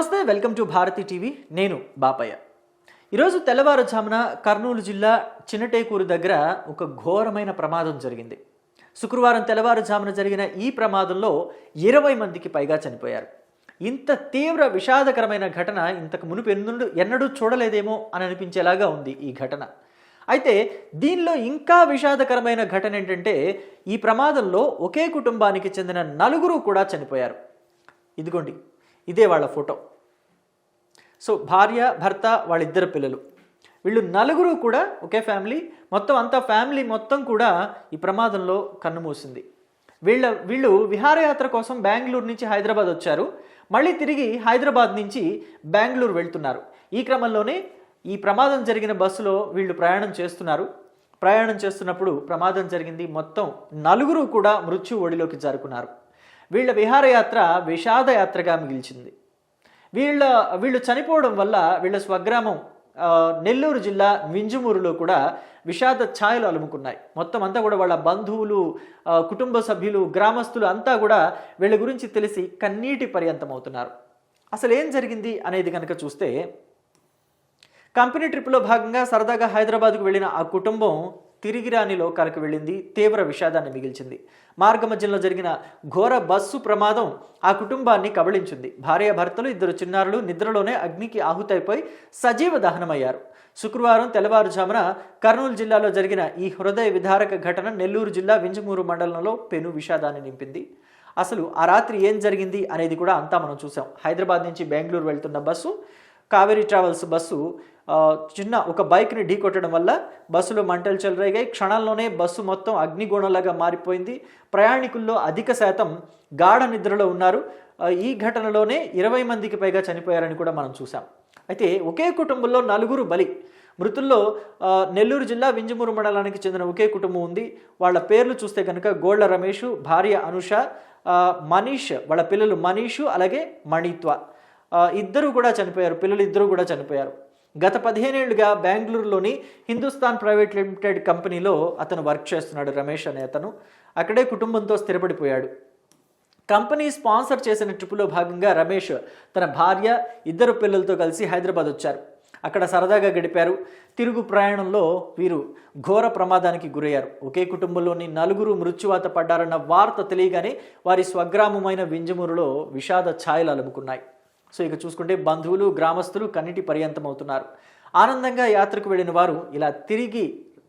నమస్తే welcome to Bharati TV. నేను బాపయ్య. ఈరోజు తెల్లవారుజామున కర్నూలు జిల్లా చిన్నటేకూరు దగ్గర ఒక ఘోరమైన ప్రమాదం జరిగింది. శుక్రవారం తెల్లవారుజామున జరిగిన ఈ ప్రమాదంలో ఇరవై మందికి పైగా చనిపోయారు. ఇంత తీవ్ర విషాదకరమైన ఘటన ఇంతకు మునుపు ఎన్నుండు ఎన్నడూ చూడలేదేమో అని అనిపించేలాగా ఉంది ఈ ఘటన. అయితే దీనిలో ఇంకా విషాదకరమైన ఘటన ఏంటంటే ఈ ప్రమాదంలో ఒకే కుటుంబానికి చెందిన నలుగురు కూడా చనిపోయారు. ఇదిగోండి ఇదే వాళ్ళ ఫోటో. సో భార్య భర్త వాళ్ళిద్దరు పిల్లలు. వీళ్ళు నలుగురు కూడా ఒకే ఫ్యామిలీ. మొత్తం అంతా ఫ్యామిలీ మొత్తం కూడా ఈ ప్రమాదంలో కన్నుమూసింది వీళ్ళ వీళ్ళు విహారయాత్ర కోసం బెంగళూరు నుంచి హైదరాబాద్ వచ్చారు. మళ్ళీ తిరిగి హైదరాబాద్ నుంచి బెంగళూరు వెళ్తున్నారు. ఈ క్రమంలోనే ఈ ప్రమాదం జరిగిన బస్సులో వీళ్ళు ప్రయాణం చేస్తున్నారు. ప్రయాణం చేస్తున్నప్పుడు ప్రమాదం జరిగింది. మొత్తం నలుగురు కూడా మృత్యు ఒడిలోకి జారుకున్నారు. వీళ్ళ విహారయాత్ర విషాదయాత్రగా మిగిల్చింది. వీళ్ళ వీళ్ళు చనిపోవడం వల్ల వీళ్ళ స్వగ్రామం నెల్లూరు జిల్లా మింజుమూరులో కూడా విషాద ఛాయలు అలుముకున్నాయి. మొత్తం అంతా కూడా వాళ్ళ బంధువులు కుటుంబ సభ్యులు గ్రామస్తులు అంతా కూడా వీళ్ళ గురించి తెలిసి కన్నీటి పర్యంతం అవుతున్నారు అసలు ఏం జరిగింది అనేది కనుక చూస్తే కంపెనీ ట్రిప్లో భాగంగా సరదాగా హైదరాబాద్కు వెళ్ళిన ఆ కుటుంబం తిరిగి రాని లోకాలకు వెళ్ళింది తీవ్ర విషాదాన్ని మిగిల్చింది. మార్గ మధ్యంలో జరిగిన ఘోర బస్సు ప్రమాదం ఆ కుటుంబాన్ని కబళించింది. భార్య భర్తలు ఇద్దరు చిన్నారులు నిద్రలోనే అగ్నికి ఆహుతైపోయి సజీవ దహనమయ్యారు. శుక్రవారం తెల్లవారుజామున కర్నూలు జిల్లాలో జరిగిన ఈ హృదయ విధారక ఘటన నెల్లూరు జిల్లా వింజమూరు మండలంలో పెను విషాదాన్ని నింపింది. అసలు ఆ రాత్రి ఏం జరిగింది అనేది కూడా అంతా మనం చూసాం. హైదరాబాద్ నుంచి బెంగళూరు వెళ్తున్న బస్సు కావేరీ ట్రావెల్స్ బస్సు చిన్న ఒక బైక్ని ఢీ కొట్టడం వల్ల బస్సులో మంటలు చెలరేగాయి. క్షణాల్లోనే బస్సు మొత్తం అగ్నిగోణంలాగా మారిపోయింది. ప్రయాణికుల్లో అధిక శాతం గాఢ నిద్రలో ఉన్నారు. ఈ ఘటనలోనే ఇరవై మందికి పైగా చనిపోయారని కూడా మనం చూసాం అయితే ఒకే కుటుంబంలో నలుగురు బలి. మృతుల్లో నెల్లూరు జిల్లా వింజమూరు మండలానికి చెందిన ఒకే కుటుంబం ఉంది. వాళ్ళ పేర్లు చూస్తే కనుక గోళ్ళ రమేష్ భార్య అనుష మనీష్ వాళ్ళ పిల్లలు మనీషు అలాగే మణిత్వ. ఇద్దరు కూడా చనిపోయారు. పిల్లలు ఇద్దరు కూడా చనిపోయారు. గత పదిహేనేళ్ళుగా బెంగళూరులోని హిందుస్థాన్ ప్రైవేట్ లిమిటెడ్ కంపెనీలో అతను వర్క్ చేస్తున్నాడు రమేష్ అనే అతను. అక్కడే కుటుంబంతో స్థిరపడిపోయాడు. కంపెనీ స్పాన్సర్ చేసిన ట్రిప్లో భాగంగా రమేష్ తన భార్య ఇద్దరు పిల్లలతో కలిసి హైదరాబాద్ వచ్చారు. అక్కడ సరదాగా గడిపారు. తిరుగు ప్రయాణంలో వీరు ఘోర ప్రమాదానికి గురయ్యారు. ఒకే కుటుంబంలోని నలుగురు మృత్యువాత పడ్డారన్న వార్త తెలియగానే వారి స్వగ్రామమైన వింజమూరులో విషాద ఛాయలు అలుముకున్నాయి. సో ఇక చూసుకుంటే బంధువులు గ్రామస్తులు కన్నిటి పర్యంతం అవుతున్నారు ఆనందంగా యాత్రకు వెళ్ళిన వారు ఇలా తిరిగి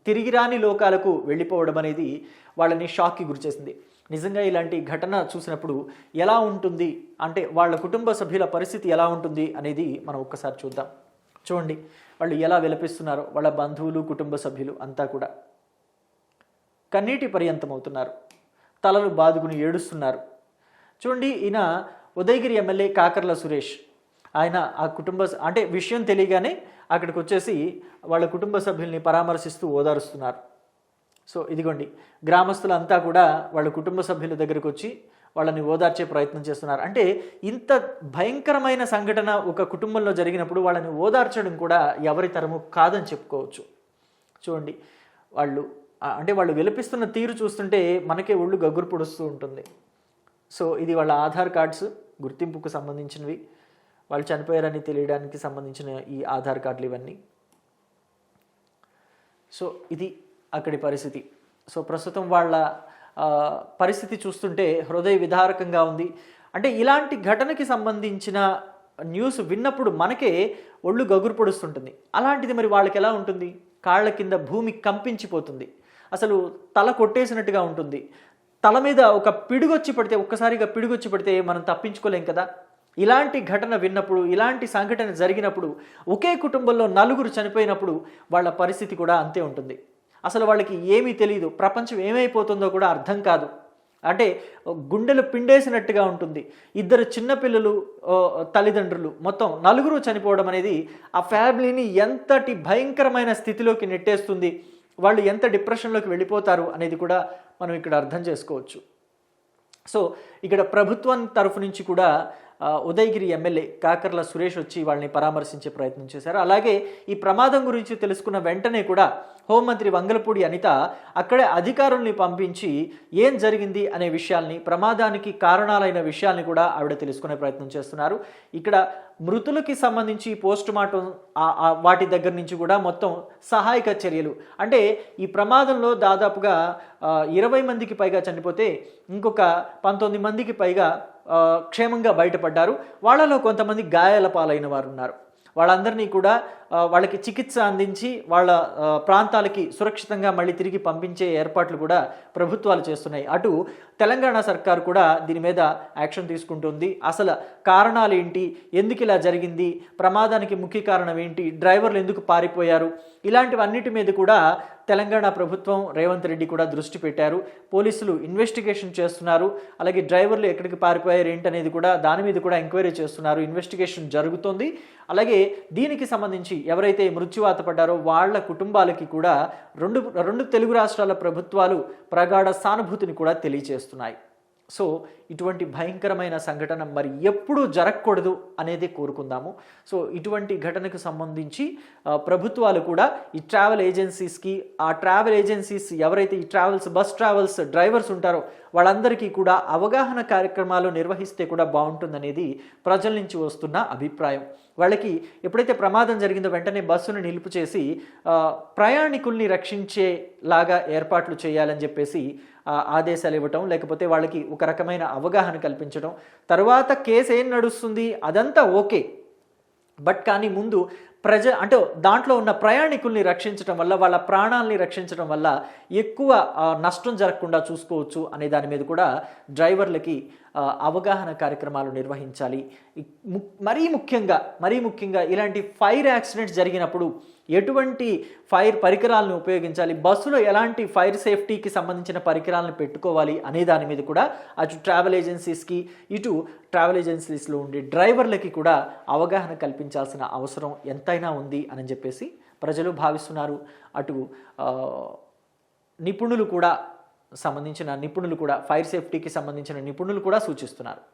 తిరిగి రాని లోకాలకు వెళ్ళిపోవడం అనేది వాళ్ళని షాక్కి గురిచేసింది. నిజంగా ఇలాంటి ఘటన చూసినప్పుడు ఎలా ఉంటుంది? అంటే వాళ్ళ కుటుంబ సభ్యుల పరిస్థితి ఎలా ఉంటుంది అనేది మనం ఒక్కసారి చూద్దాం. చూడండి వాళ్ళు ఎలా విలపిస్తున్నారో వాళ్ళ బంధువులు కుటుంబ సభ్యులు అంతా కూడా. కన్నీటి పర్యంతం అవుతున్నారు తలలు బాదుకుని ఏడుస్తున్నారు. చూడండి ఈయన ఉదయగిరి ఎమ్మెల్యే కాకర్ల సురేష్. ఆయన ఆ కుటుంబ అంటే విషయం తెలియగానే అక్కడికి వచ్చేసి వాళ్ళ కుటుంబ సభ్యుల్ని పరామర్శిస్తూ ఓదారుస్తున్నారు. సో ఇదిగోండి. గ్రామస్తులంతా కూడా వాళ్ళ కుటుంబ సభ్యుల దగ్గరకు వచ్చి వాళ్ళని ఓదార్చే ప్రయత్నం చేస్తున్నారు. అంటే ఇంత భయంకరమైన సంఘటన ఒక కుటుంబంలో జరిగినప్పుడు వాళ్ళని ఓదార్చడం కూడా ఎవరి తరము కాదని చెప్పుకోవచ్చు. చూడండి. వాళ్ళు అంటే వాళ్ళు విలపిస్తున్న తీరు చూస్తుంటే మనకే ఒళ్ళు గగ్గురు పొడుస్తూ ఉంటుంది. సో ఇది వాళ్ళ ఆధార్ కార్డ్స్ గుర్తింపుకు సంబంధించినవి. వాళ్ళు చనిపోయారని తెలియడానికి సంబంధించిన ఈ ఆధార్ కార్డులు ఇవన్నీ. సో ఇది అక్కడి పరిస్థితి. సో ప్రస్తుతం వాళ్ళ పరిస్థితి చూస్తుంటే హృదయ విదారకంగా ఉంది. అంటే ఇలాంటి ఘటనకి సంబంధించిన న్యూస్ విన్నప్పుడు మనకే ఒళ్ళు గగురు పొడుస్తుంటుంది. అలాంటిది మరి వాళ్ళకి ఎలా ఉంటుంది? కాళ్ళ కింద భూమి కంపించిపోతుంది. అసలు తల కొట్టేసినట్టుగా ఉంటుంది. తల మీద ఒక పిడుగొచ్చి పడితే ఒక్కసారిగా పిడుగొచ్చి పడితే మనం తప్పించుకోలేం కదా? ఇలాంటి ఘటన విన్నప్పుడు ఇలాంటి సంఘటన జరిగినప్పుడు ఒకే కుటుంబంలో నలుగురు చనిపోయినప్పుడు వాళ్ళ పరిస్థితి కూడా అంతే ఉంటుంది. అసలు వాళ్ళకి ఏమీ తెలియదు ప్రపంచం ఏమైపోతుందో కూడా అర్థం కాదు. అంటే గుండెలు పిండేసినట్టుగా ఉంటుంది. ఇద్దరు చిన్నపిల్లలు తల్లిదండ్రులు. మొత్తం నలుగురు చనిపోవడం అనేది ఆ ఫ్యామిలీని ఎంతటి భయంకరమైన స్థితిలోకి నెట్టేస్తుంది వాళ్ళు ఎంత డిప్రెషన్లోకి వెళ్ళిపోతారు అనేది కూడా మనం ఇక్కడ అర్థం చేసుకోవచ్చు. సో ఇక్కడ ప్రభుత్వం తరఫు నుంచి కూడా ఉదయగిరి ఎమ్మెల్యే కాకర్ల సురేష్ వచ్చి వాళ్ళని పరామర్శించే ప్రయత్నం చేశారు. అలాగే ఈ ప్రమాదం గురించి తెలుసుకున్న వెంటనే కూడా హోంమంత్రి వంగలపూడి అనిత అక్కడే అధికారుల్ని పంపించి ఏం జరిగింది అనే విషయాల్ని ప్రమాదానికి కారణాలైన విషయాల్ని కూడా ఆవిడ తెలుసుకునే ప్రయత్నం చేస్తున్నారు. ఇక్కడ మృతులకి సంబంధించి పోస్ట్ మార్టం వాటి దగ్గర నుంచి కూడా మొత్తం సహాయక చర్యలు. అంటే ఈ ప్రమాదంలో దాదాపుగా ఇరవై మందికి పైగా చనిపోతే ఇంకొక పంతొమ్మిది మందికి పైగా క్షేమంగా బయటపడ్డారు. వాళ్ళలో కొంతమంది గాయాల పాలైన వారు ఉన్నారు వాళ్ళందరినీ కూడా వాళ్ళకి చికిత్స అందించి వాళ్ళ ప్రాంతాలకి సురక్షితంగా మళ్ళీ తిరిగి పంపించే ఏర్పాట్లు కూడా ప్రభుత్వాలు చేస్తున్నాయి. అటు తెలంగాణ సర్కార్ కూడా దీని మీద యాక్షన్ తీసుకుంటుంది. అసలు కారణాలు ఏంటి? ఎందుకు ఇలా జరిగింది? ప్రమాదానికి ముఖ్య కారణం ఏంటి? డ్రైవర్లు ఎందుకు పారిపోయారు? ఇలాంటివన్నిటి మీద కూడా తెలంగాణ ప్రభుత్వం రేవంత్ రెడ్డి కూడా దృష్టి పెట్టారు. పోలీసులు ఇన్వెస్టిగేషన్ చేస్తున్నారు. అలాగే డ్రైవర్లు ఎక్కడికి పారిపోయారు ఏంటనేది కూడా దాని మీద కూడా ఎంక్వైరీ చేస్తున్నారు. ఇన్వెస్టిగేషన్ జరుగుతుంది. అలాగే దీనికి సంబంధించి ఎవరైతే మృత్యువాత పడ్డారో వాళ్ళ కుటుంబాలకి కూడా రెండు రెండు తెలుగు రాష్ట్రాల ప్రభుత్వాలు ప్రగాఢ సానుభూతిని కూడా తెలియజేస్తున్నాయి సో ఇటువంటి భయంకరమైన సంఘటన మరి ఎప్పుడూ జరగకూడదు అనేది కోరుకుందాము. సో ఇటువంటి ఘటనకు సంబంధించి ప్రభుత్వాలు కూడా ఈ ట్రావెల్ ఏజెన్సీస్కి ఆ ట్రావెల్ ఏజెన్సీస్ ఎవరైతే ఈ ట్రావెల్స్ బస్ ట్రావెల్స్ డ్రైవర్స్ ఉంటారో వాళ్ళందరికీ కూడా అవగాహన కార్యక్రమాలు నిర్వహిస్తే కూడా బాగుంటుందనేది ప్రజల నుంచి వస్తున్న అభిప్రాయం. వాళ్ళకి ఎప్పుడైతే ప్రమాదం జరిగిందో వెంటనే బస్సును నిలుపు చేసి ప్రయాణికుల్ని రక్షించేలాగా ఏర్పాట్లు చేయాలని చెప్పేసి ఆదేశాలు ఇవ్వటం లేకపోతే వాళ్ళకి ఒక రకమైన అవగాహన కల్పించడం తర్వాత కేసు ఏం నడుస్తుంది? అదంతా ఓకే. బట్ కానీ ముందు ప్రజ అంటే దాంట్లో ఉన్న ప్రయాణికుల్ని రక్షించడం వల్ల వాళ్ళ ప్రాణాలని రక్షించడం వల్ల ఎక్కువ నష్టం జరగకుండా చూసుకోవచ్చు అనే దాని మీద కూడా డ్రైవర్లకి అవగాహన కార్యక్రమాలు నిర్వహించాలి. మరీ ముఖ్యంగా మరీ ముఖ్యంగా ఇలాంటి ఫైర్ యాక్సిడెంట్స్ జరిగినప్పుడు ఎటువంటి ఫైర్ పరికరాలను ఉపయోగించాలి? బస్సులో ఎలాంటి ఫైర్ సేఫ్టీకి సంబంధించిన పరికరాలను పెట్టుకోవాలి అనే దాని మీద కూడా అటు ట్రావెల్ ఏజెన్సీస్కి ఇటు ట్రావెల్ ఏజెన్సీస్లో ఉండే డ్రైవర్లకి కూడా అవగాహన కల్పించాల్సిన అవసరం ఎంత ఎంతైనా ఉంది అని చెప్పేసి ప్రజలు భావిస్తున్నారు. అటు నిపుణులు కూడా సంబంధించిన నిపుణులు కూడా ఫైర్ సేఫ్టీకి సంబంధించిన నిపుణులు కూడా సూచిస్తున్నారు.